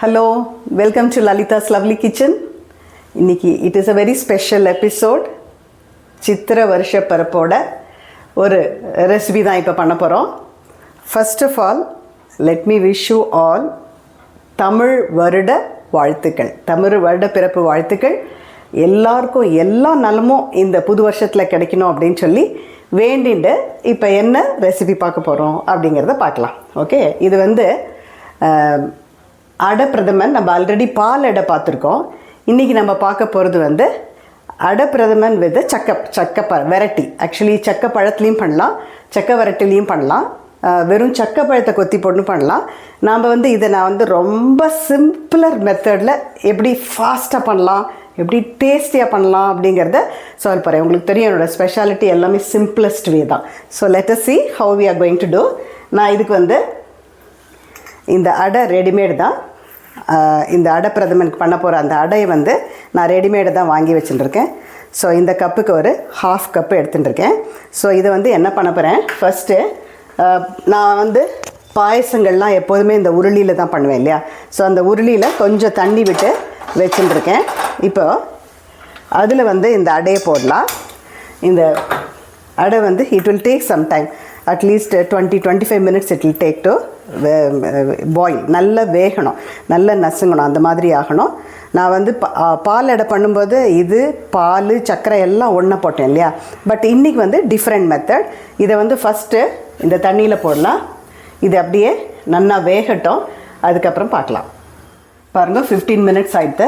Hello welcome to Lalitha's lovely kitchen இன்னைக்கு it is a very special episode சித்திர வருஷ பரப்போட ஒரு ரெசிபி தான் இப்போ பண்ண போகிறோம் first of all let me wish you all Tamil வருட வாழ்த்துக்கள். தமிழ் வருட பிறப்பு வாழ்த்துக்கள். எல்லாருக்கும் எல்லா நலமும் இந்த புது வருஷத்தில் கிடைக்கணும் அப்படின்னு சொல்லி வேண்டிண்டு இப்போ என்ன ரெசிபி பார்க்க போகிறோம் அப்படிங்கிறத பார்க்கலாம். ஓகே இது வந்து அடை பிரதமன் நம்ம ஆல்ரெடி பால் அடை பார்த்துருக்கோம். இன்றைக்கி நம்ம பார்க்க போகிறது வந்து அடை பிரதமன் வித் சக்க சக்க ப வெரைட்டி. ஆக்சுவலி சக்க பழத்துலேயும் பண்ணலாம் சக்க வெரைட்டிலையும் பண்ணலாம் வெறும் சக்க பழத்தை கொத்தி போட்டு பண்ணலாம். நாம் வந்து இதை நான் வந்து ரொம்ப சிம்பிளர் மெத்தடில் எப்படி ஃபாஸ்ட்டாக பண்ணலாம் எப்படி டேஸ்டியாக பண்ணலாம் அப்படிங்கிறத சொல்ல போகிறேன் உங்களுக்கு தெரியும் என்னோடய ஸ்பெஷாலிட்டி எல்லாமே சிம்பிளஸ்ட் வே தான். So let see see we are going to do நான் இதுக்கு வந்து இந்த அடை ரெடிமேடு தான். இந்த அடை பிரதமனுக்கு பண்ண போகிற அந்த அடையை வந்து நான் ரெடிமேடு தான் வாங்கி வச்சுட்டுருக்கேன் ஸோ இந்த கப்புக்கு ஒரு ஹாஃப் கப்பு எடுத்துட்டுருக்கேன் ஸோ இதை வந்து என்ன பண்ண போகிறேன் ஃபஸ்ட்டு நான் வந்து பாயசங்கள்லாம் எப்போதுமே இந்த உருளியில் தான் பண்ணுவேன் இல்லையா? ஸோ அந்த உருளியில் கொஞ்சம் தண்ணி விட்டு வச்சுட்டுருக்கேன் இப்போ அதில் வந்து இந்த அடையை போடலாம். இந்த அடை வந்து it will take some time at least twenty twenty five minutes it will take to boil நல்லா வேகணும். நல்லா நசுங்கணும். அந்த மாதிரி ஆகணும். நான் வந்து பா பால் அடை பண்ணும்போது இது பால் சர்க்கரை எல்லாம் ஒன்றா போட்டேன் இல்லையா? பட் இன்றைக்கி வந்து டிஃப்ரெண்ட் மெத்தட் இதை வந்து ஃபஸ்ட்டு இந்த தண்ணியில் போடலாம். இது அப்படியே நல்லா வேகட்டும். அதுக்கப்புறம் பார்க்கலாம். பாருங்கள் ஃபிஃப்டீன் மினிட்ஸ் ஆயிடுத்து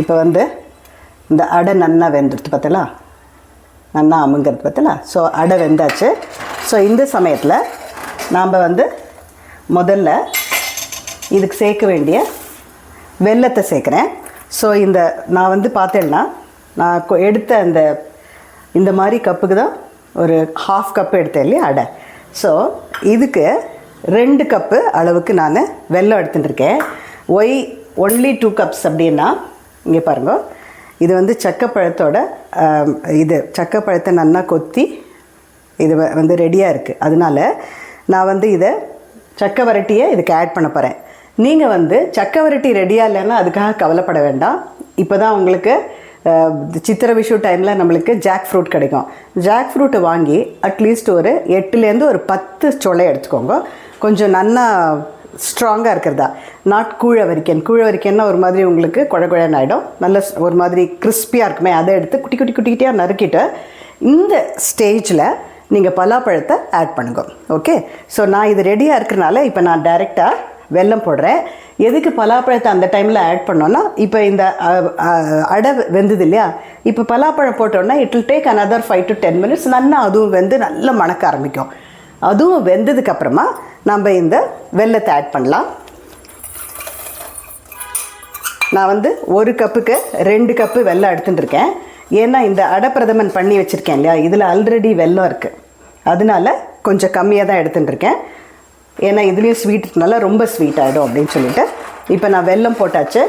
இப்போ வந்து இந்த அடை நன்னா வெந்துடுத்து பார்த்தலா நன்னா அமுங்கிறது பார்த்தலா ஸோ அடை வெந்தாச்சு. ஸோ இந்த சமயத்தில் நாம் வந்து முதல்ல இதுக்கு சேர்க்க வேண்டிய வெல்லத்தை சேர்க்குறேன். ஸோ இந்த நான் வந்து பார்த்தேன்னா நான் கொ- எடுத்த அந்த இந்த மாதிரி கப்புக்கு தான் ஒரு ஹாஃப் கப்பு எடுத்தேன் இல்லையா அடை. ஸோ இதுக்கு ரெண்டு கப்பு அளவுக்கு நான் வெல்லம் எடுத்துட்டு இருக்கேன். ஒய் ஒன்லி டூ கப்ஸ் அப்படின்னா இங்கே பாருங்க. இது வந்து சக்கப்பழத்தோட இது சக்கப்பழத்தை நல்லா கொத்தி இது வ- வந்து ரெடியாக இருக்குது அதனால நான் வந்து இதை சக்கவரட்டியை இதுக்கு ஆட் பண்ண போகிறேன் நீங்கள் வந்து சக்கை வரட்டி ரெடியாக இல்லைன்னா அதுக்காக கவலைப்பட வேண்டாம். இப்போ தான் உங்களுக்கு சித்திர சித்திரை விஷு டைமில் நம்மளுக்கு ஜாக் ஃப்ரூட் கிடைக்கும். ஜாக் ஃப்ரூட்டை வாங்கி அட்லீஸ்ட் ஒரு எட்டுலேருந்து ஒரு பத்து சொலை எடுத்துக்கோங்க. கொஞ்சம் நல்லா ஸ்ட்ராங்காக இருக்கிறதா? நாட் கூழ வரிக்கன் கூழ ஒரு மாதிரி உங்களுக்கு குழ குழன்னு ஆகிடும் நல்ல ஒரு மாதிரி கிறிஸ்பியாக இருக்குமே. அதை எடுத்து குட்டி குட்டி குட்டி குட்டியாக நறுக்கிட்டு இந்த ஸ்டேஜில் நீங்கள் பலாப்பழத்தை ஆட் பண்ணுங்க. ஓகே ஸோ நான் இது ரெடியாக இருக்கிறனால இப்போ நான் டைரெக்டாக வெல்லம் போடுறேன். எதுக்கு பலாப்பழத்தை அந்த டைமில் ஆட் பண்ணோன்னா இப்போ இந்த அடை வெந்தது இல்லையா? இப்போ பலாப்பழம் போட்டோன்னா it will take another five to ten minutes நல்லா அதுவும் வெந்து நல்லா மணக்க ஆரம்பிக்கும். அதுவும் வெந்ததுக்கப்புறமா நம்ம இந்த வெல்லத்தை ஆட் பண்ணலாம். நான் வந்து ஒரு கப்புக்கு ரெண்டு கப்பு வெல்லம் எடுத்துகிட்டு இருக்கேன். ஏன்னா இந்த அடப்பிரதமன் பண்ணி வச்சுருக்கேன் இல்லையா? இதில் ஆல்ரெடி வெல்லம் இருக்குது அதனால கொஞ்சம் கம்மியாக தான் எடுத்துட்டுருக்கேன் ஏன்னா இதுலேயும் ஸ்வீட்னால ரொம்ப ஸ்வீட் ஆகிடும் அப்படின்னு சொல்லிட்டு. இப்போ நான் வெல்லம் போட்டாச்சு.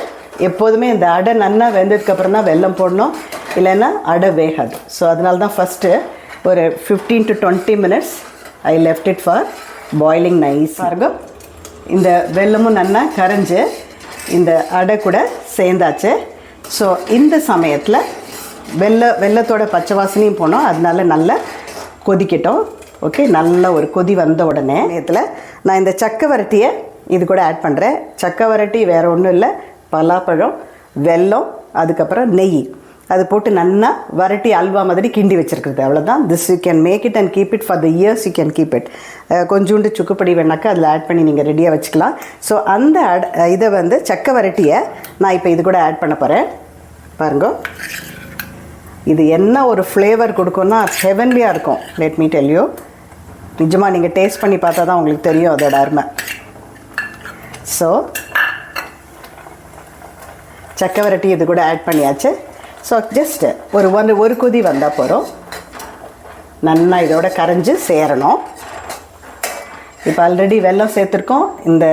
எப்போதுமே இந்த அடை நன்னா வெந்ததுக்கப்புறம் தான் வெல்லம் போடணும். இல்லைன்னா அடை வேகாது. ஸோ அதனால தான் ஃபஸ்ட்டு ஒரு fifteen to twenty minutes I left it for boiling நைஸாக இருக்கும் இந்த வெல்லமும் நல்லா கரைஞ்சி இந்த அடை கூட சேர்ந்தாச்சு. ஸோ இந்த சமயத்தில் வெல்ல வெல்லத்தோட பச்சை வாசனையும் போனோம். அதனால நல்லா கொதிக்கட்டும். ஓகே நல்ல ஒரு கொதி வந்த உடனே நேரத்தில் நான் இந்த சக்கை வரட்டியை இது கூட ஆட் பண்ணுறேன் சக்கை வரட்டி வேறு ஒன்றும் இல்லை. பலாப்பழம் வெல்லம் அதுக்கப்புறம் நெய். அது போட்டு நல்லா வரட்டி அல்வா மாதிரி கிண்டி வச்சிருக்கிறது. அவ்வளோதான் this you can make it and keep it for the years you can keep it கொஞ்சோண்டு சுக்குப்பொடி வேணாக்கா அதில் ஆட் பண்ணி நீங்கள் ரெடியாக வச்சுக்கலாம். ஸோ அந்த ஆட் இதை வந்து சக்க வரட்டியை நான் இப்போ இது கூட ஆட் பண்ண போகிறேன் பாருங்க. இது என்ன ஒரு ஃப்ளேவர் கொடுக்கும்னா ஹெவன்லியாக இருக்கும். லெட் மீ டெல் யூ நிஜமாக நீங்கள் டேஸ்ட் பண்ணி பார்த்தா தான் உங்களுக்கு தெரியும் அதோட அருமை. ஸோ சக்கவரட்டி இது கூட ஆட் பண்ணியாச்சு. ஸோ ஜஸ்ட் ஒரு ஒன் ஒரு கொதி வந்தால் போகிறோம் நல்லா இதோட கரைஞ்சி சேரணும். இப்போ ஆல்ரெடி வெல்லம் சேர்த்துருக்கோம். இந்த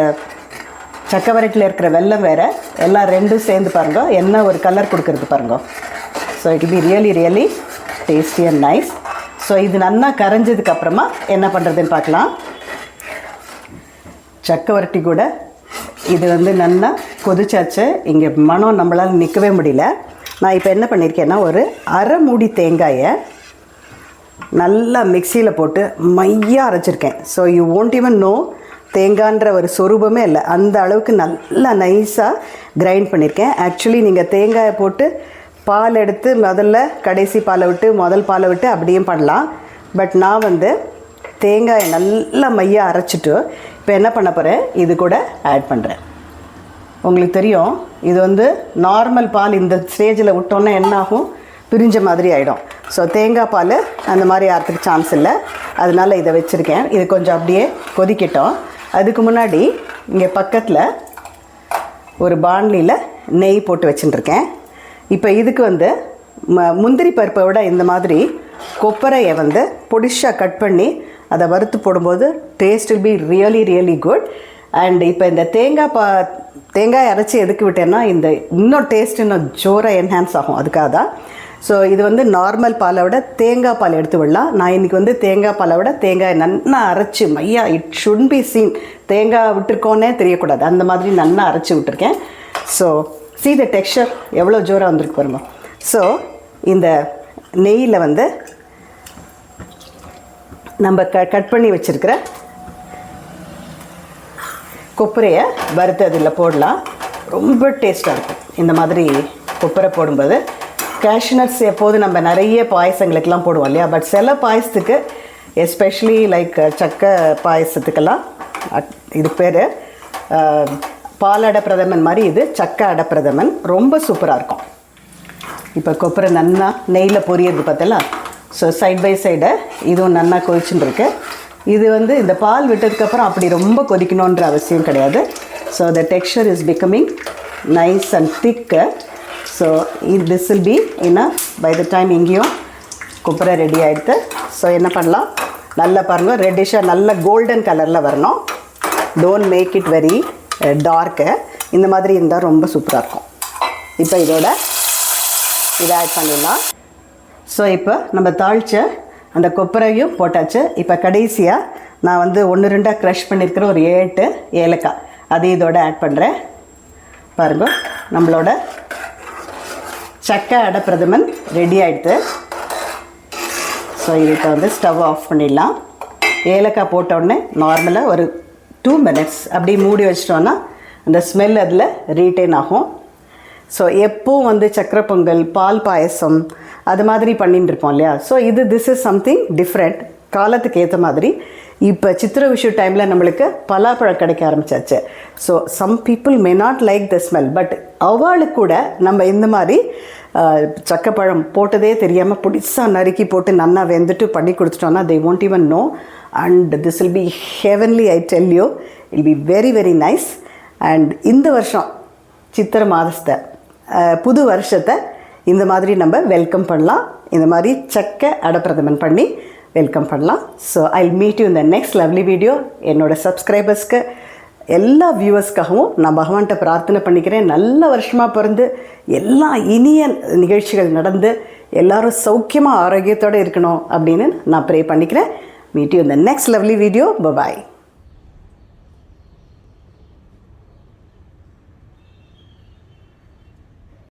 சக்கவரட்டில் இருக்கிற வெல்லம் வேறு எல்லாம் ரெண்டும் சேர்ந்து பாருங்க. என்ன ஒரு கலர் கொடுக்குறது பாருங்க. So it be really really tasty and nice so இது நல்லா கரைஞ்சதுக்கு அப்புறமா என்ன பண்ணுறதுன்னு பார்க்கலாம். சக்கவரட்டி கூட இது வந்து நல்லா கொதிச்சாச்சு. இங்கே மனம் நம்மளால் நிற்கவே முடியல. நான் இப்போ என்ன பண்ணியிருக்கேன்னா ஒரு அரை மூடி தேங்காயை நல்லா மிக்சியில் போட்டு மையாக அரைச்சிருக்கேன். So you won't even know தேங்கான்ற ஒரு சொரூபமே இல்லை. அந்த அளவுக்கு நல்லா நைஸாக கிரைண்ட் பண்ணியிருக்கேன் ஆக்சுவலி நீங்கள் தேங்காயை போட்டு பால் எடுத்து முதல்ல கடைசி பாலை விட்டு முதல் பாலை விட்டு அப்படியும் பண்ணலாம். பட் நான் வந்து தேங்காயை நல்லா மையாக அரைச்சிட்டு இப்போ என்ன பண்ண போகிறேன் இது கூட ஆட் பண்ணுறேன் உங்களுக்கு தெரியும் இது வந்து நார்மல் பால் இந்த ஸ்டேஜில் விட்டோன்னே என்ன ஆகும்? பிரிஞ்ச மாதிரி ஆகிடும் ஸோ தேங்காய் பால் அந்த மாதிரி ஆறதுக்கு சான்ஸ் இல்லை. அதனால் இதை வச்சுருக்கேன். இது கொஞ்சம் அப்படியே கொதிக்கட்டும். அதுக்கு முன்னாடி இங்கே பக்கத்தில் ஒரு பாண்லியில் நெய் போட்டு வச்சுட்டுருக்கேன் இப்போ இதுக்கு வந்து ம முந்திரி பருப்பை விட இந்த மாதிரி கொப்பரையை வந்து பொடிஷாக கட் பண்ணி அதை வறுத்து போடும்போது taste will be really really good and இப்போ இந்த தேங்காய் பா தேங்காய் அரைச்சி எதுக்கு விட்டேன்னா இந்த இன்னும் டேஸ்ட் இன்னும் ஜோராக என்ஹான்ஸ் ஆகும். அதுக்காக தான். ஸோ இது வந்து நார்மல் பாலை விட தேங்காய் பால் எடுத்து விடலாம். நான் இன்றைக்கி வந்து தேங்காய் பாலை விட தேங்காய் நல்லா அரைச்சி மையா இட் ஷுட் பி சீன் தேங்காய் விட்டுருக்கோன்னே தெரியக்கூடாது. அந்த மாதிரி நல்லா அரைச்சி விட்டுருக்கேன். ஸோ சீ த டெக்ஸ்டர் எவ்வளோ ஜோராக வந்திருக்கு பாருங்க. ஸோ இந்த நெய்யில் வந்து நம்ம க கட் பண்ணி வச்சுருக்கிற கொப்பரையை வறுத்து அதில் போடலாம். ரொம்ப டேஸ்ட்டாக இருக்கும். இந்த மாதிரி கொப்பரை போடும்போது கேஷ்நட்ஸ் எப்போது நம்ம நிறைய பாயசங்களுக்கெல்லாம் போடுவோம் இல்லையா? பட் சில பாயசத்துக்கு எஸ்பெஷலி லைக் சக்கை பாயசத்துக்கெல்லாம் அட்- இது பேர் பாலடை பிரதமன் மாதிரி இது சக்கை அடை பிரதமன். ரொம்ப சூப்பராக இருக்கும். இப்போ கொப்பரை நன்னா நெய்யில் பொரியது பார்த்தலாம் ஸோ சைட் பை சைடு இதுவும் நன்னா கொதிச்சுட்டு இருக்கு. இது வந்து இந்த பால் விட்டதுக்கப்புறம் அப்படி ரொம்ப கொதிக்கணுன்ற அவசியம் கிடையாது. So the texture is becoming nice and thick so this will be என்ன பை த டைம் இங்கேயும் கொப்பரை ரெடி ஆகிடுது ஸோ என்ன பண்ணலாம்? நல்லா பாருங்கள் ரெட்டிஷாக நல்ல கோல்டன் கலரில் வரணும். Don't make it very dark இந்த மாதிரி இருந்தால் ரொம்ப சூப்பராக இருக்கும். இப்போ இதோட இதை ஆட் பண்ணிடலாம். ஸோ இப்போ நம்ம தாளிச்ச அந்த கொப்பரையும் போட்டாச்சு. இப்போ கடைசியாக நான் வந்து ஒன்று ரெண்டாக க்ரஷ் பண்ணியிருக்கிற ஒரு ஏட்டு ஏலக்காய். அது இதோட ஆட் பண்ணுறேன் பாருங்க நம்மளோட சக்கை அடை பிரதமன் ரெடி ஆகிடுது ஸோ இதுக்கு வந்து ஸ்டவ் ஆஃப் பண்ணிடலாம். ஏலக்காய் போட்டோடனே நார்மலாக ஒரு டூ மினிட்ஸ் அப்படியே மூடி வச்சிட்டோன்னா அந்த ஸ்மெல் அதில் ரீட்டைன் ஆகும். ஸோ எப்போவும் வந்து சக்கரை பொங்கல் பால் பாயசம் அது மாதிரி பண்ணிட்டு இருப்போம் இல்லையா? ஸோ இது திஸ் இஸ் சம்திங் டிஃப்ரெண்ட் காலத்துக்கு ஏற்ற மாதிரி இப்போ சித்திர விஷு டைமில் நம்மளுக்கு பலாப்பழம் கிடைக்க ஆரம்பிச்சாச்சு. So some people may not like the smell but அவளுக்கு கூட நம்ம இந்த மாதிரி சக்கப்பழம் போட்டதே தெரியாமல் புடிசாக நறுக்கி போட்டு நன்னா வெந்துட்டு பண்ணி கொடுத்துட்டோன்னா they won't even know and this will be heavenly I tell you it'll be very very nice and இந்த வருஷம் சித்திர மாதத்தை புது வருஷத்தை இந்த மாதிரி நம்ம வெல்கம் பண்ணலாம். இந்த மாதிரி சக்கை அடப்பிரதமன் பண்ணி வெல்கம் பண்ணலாம். ஸோ ஐ மீட் யூ இந்த நெக்ஸ்ட் லவ்லி வீடியோ என்னோட சப்ஸ்கிரைபர்ஸ்க்கு எல்லா வியூவர்ஸ்க்காகவும் நான் பகவான்கிட்ட பிரார்த்தனை பண்ணிக்கிறேன். நல்ல வருஷமாக பிறந்து எல்லா இனிய நிகழ்ச்சிகள் நடந்து எல்லாரும் சௌக்கியமாக ஆரோக்கியத்தோடு இருக்கணும் அப்படின்னு நான் ப்ரே பண்ணிக்கிறேன். மீட் யூ இந்த next lovely video bye bye